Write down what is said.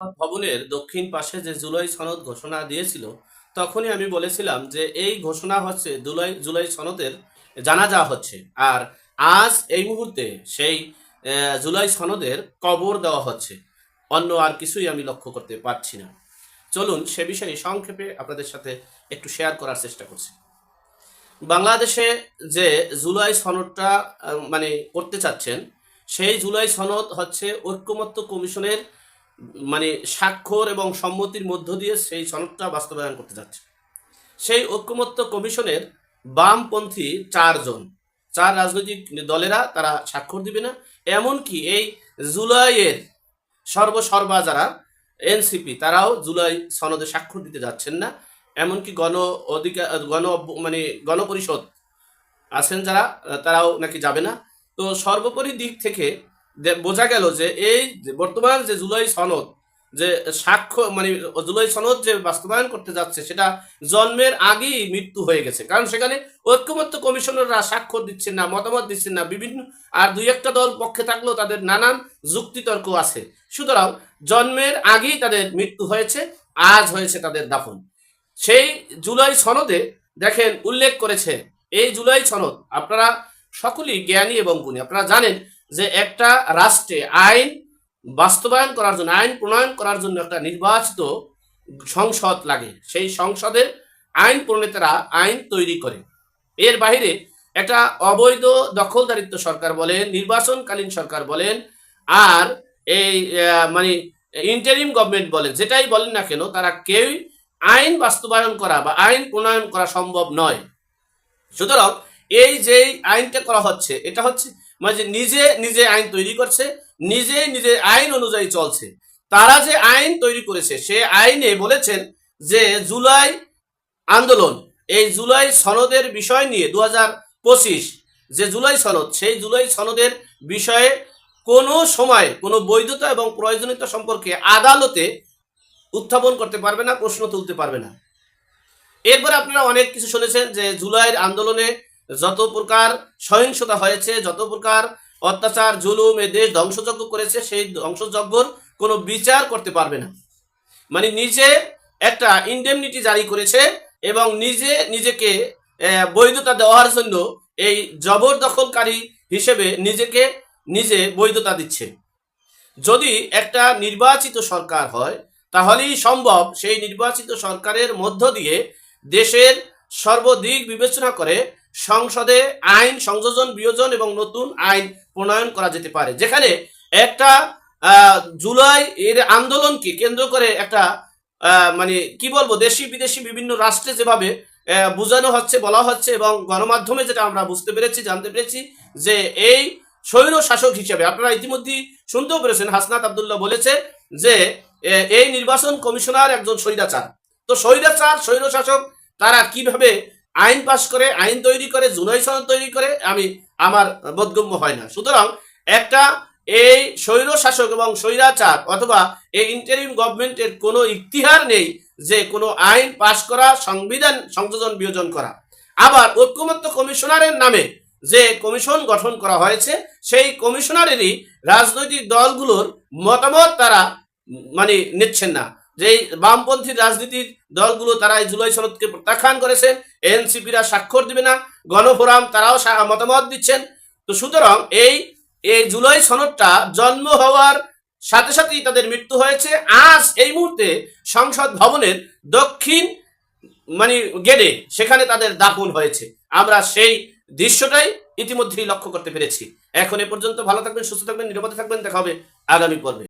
ভবনের দক্ষিণ পাশে যে জুলাই সনদ ঘোষণা দিয়েছিল, তখনই আমি বলেছিলাম যে এই ঘোষণা হচ্ছে জুলাই জুলাই সনদের জানাজা হচ্ছে। আর আজ এই মুহূর্তে সেই জুলাই সনদের কবর দেওয়া হচ্ছে। অন্য আর কিছুই আমি লক্ষ্য করতে পারছি না। চলুন সে বিষয়ে সংক্ষেপে আপনাদের সাথে একটু শেয়ার করার চেষ্টা করছি। বাংলাদেশে যে জুলাই সনদটা মানে করতে চাচ্ছেন, সেই জুলাই সনদ হচ্ছে ঐক্যমত্য কমিশনের মানে স্বাক্ষর এবং সম্মতির মধ্য দিয়ে সেই সনদটা বাস্তবায়ন করতে যাচ্ছে। সেই ঐক্যমত্য কমিশনের বামপন্থী চারজন, চার রাজনৈতিক দলেরা তারা স্বাক্ষর দিবে না, এমনকি এই জুলাইয়ের সর্বসর্বা যারা এনসিপি, তারাও জুলাই সনদে স্বাক্ষর দিতে যাচ্ছেন না। এমনকি গণ অধিকার গণ মানে গণপরিষদ আছেন যারা, তারাও নাকি যাবে না। তো সর্বোপরি দিক থেকে বোঝা গেল যে এই বর্তমান যে জুলাই সনদ, যে সাক্ষ্য মানে জুলাই সনদ যে বাস্তবায়ন করতে যাচ্ছে, সেটা জন্মের আগেই মৃত্যু হয়ে গেছে। কারণ সেখানে ঐক্যমত্য কমিশনাররা স্বাক্ষর দিচ্ছেন না, মতামত দিচ্ছেন না, বিভিন্ন, আর দুই একটা দল পক্ষে থাকলেও তাদের নানান যুক্তিতর্ক আছে। সুতরাং জন্মের আগেই তাদের মৃত্যু হয়েছে, আজ হয়েছে তাদের দাফন। সেই জুলাই সনদে দেখেন উল্লেখ করেছে, এই জুলাই সনদ আপনারা সকলেই জ্ঞানী এবং গুণী। আপনারা জানেন যে একটা রাষ্ট্রে আইন বাস্তবায়ন করার জন্য, আইন প্রণয়ন করার জন্য একটা নির্বাচিত সংসদ লাগে। সেই সংসদের আইন প্রণেতারা আইন তৈরি করে। এর বাইরে একটা অবৈধ দখলদারিত্ব সরকার বলেন, নির্বাচনকালীন সরকার বলেন, আর এই মানে ইন্টারিম গভর্নমেন্ট বলেন, যেটাই বলেন না কেন, তারা কেউই আইন বাস্তবায়ন করা বা আইন প্রণয়ন করা সম্ভব নয়। সুতরাং এই যে আইনটা করা হচ্ছে, এটা হচ্ছে মানে নিজে নিজে আইন তৈরি করছে, নিজে নিজে আইন অনুযায়ী চলছে। তারা যে আইন তৈরি করেছে, সে আইনে বলেছেন যে জুলাই আন্দোলন, এই জুলাই সনদের বিষয় নিয়ে দু পঁচিশ, যে জুলাই সনদ, সেই জুলাই সনদের বিষয়ে কোনো সময় কোনো বৈধতা এবং প্রয়োজনীয়তা সম্পর্কে আদালতে উত্থাপন করতে পারবে না, প্রশ্ন তুলতে পারবে না। এরপরে আপনারা অনেক কিছু শুনেছেন যে জুলাইয়ের আন্দোলনে যত প্রকার সহিংসতা হয়েছে, যত প্রকার অত্যাচার, জুলুম এ দেশ ধ্বংসযজ্ঞ করেছে, সেই ধ্বংসযজ্ঞর কোনো বিচার করতে পারবে না। মানে নিজে একটা ইন্ডেমনিটি জারি করেছে এবং নিজে নিজেকে বৈধতা দেওয়ার জন্য এই জবরদখলকারী হিসেবে নিজেকে নিজে বৈধতা দিচ্ছে। যদি একটা নির্বাচিত সরকার হয়, তাহলেই সম্ভব সেই নির্বাচিত সরকারের মধ্য দিয়ে দেশের সর্বদিক বিবেচনা করে সংসদে আইন, সংযোজন, বিয়োজন এবং নতুন আইন প্রণয়ন করা যেতে পারে। যেখানে একটা জুলাই এর আন্দোলনকে কেন্দ্র করে একটা মানে কি বলব, দেশি বিদেশি বিভিন্ন রাষ্ট্রে যেভাবে বোঝানো হচ্ছে, বলা হচ্ছে এবং গণমাধ্যমে যেটা আমরা বুঝতে পেরেছি, জানতে পেরেছি যে এই স্বৈর শাসক হিসেবে, আপনারা ইতিমধ্যেই শুনতেও পেরেছেন, হাসনাত আবদুল্লাহ বলেছে যে এই নির্বাচন কমিশনার একজন স্বৈরাচার। তো স্বৈরাচার, স্বৈর শাসক, তারা কীভাবে আইন পাশ করে, আইন তৈরি করে, জুলাই সনদ তৈরি করে, আমি আমার বোধগম্য হয় না। সুতরাং একটা এই স্বৈর শাসক এবং স্বৈরাচার অথবা এই ইন্টারিম গভর্নমেন্টের কোনো ইতিহার নেই যে কোনো আইন পাশ করা, সংবিধান সংযোজন, বিয়োজন করা। আবার ঐক্যমত্য কমিশনারের নামে যে কমিশন গঠন করা হয়েছে, সেই কমিশনারেরই রাজনৈতিক দলগুলোর মতামত তারা মানে নিচ্ছেন না। যে বামপন্থী রাজনীতির দলগুলো তারা এই জুলাই সনদকে প্রত্যাখ্যান করেছেন, এনসিপিরা স্বাক্ষর দিবে না, গণফোরাম তারাও মতামত দিচ্ছেন। তো সুতরাং এই এই জুলাই সনদটা জন্ম হওয়ার সাথে সাথেই তাদের মৃত্যু হয়েছে। আজ এই মুহূর্তে সংসদ ভবনের দক্ষিণ মানে গেটে সেখানে তাদের দাফন হয়েছে। আমরা সেই দৃশ্যটাই ইতিমধ্যেই লক্ষ্য করতে পেরেছি। এখন এ পর্যন্ত ভালো থাকবেন, সুস্থ থাকবেন, নিরাপদে থাকবেন। দেখা হবে আগামী পর্বে।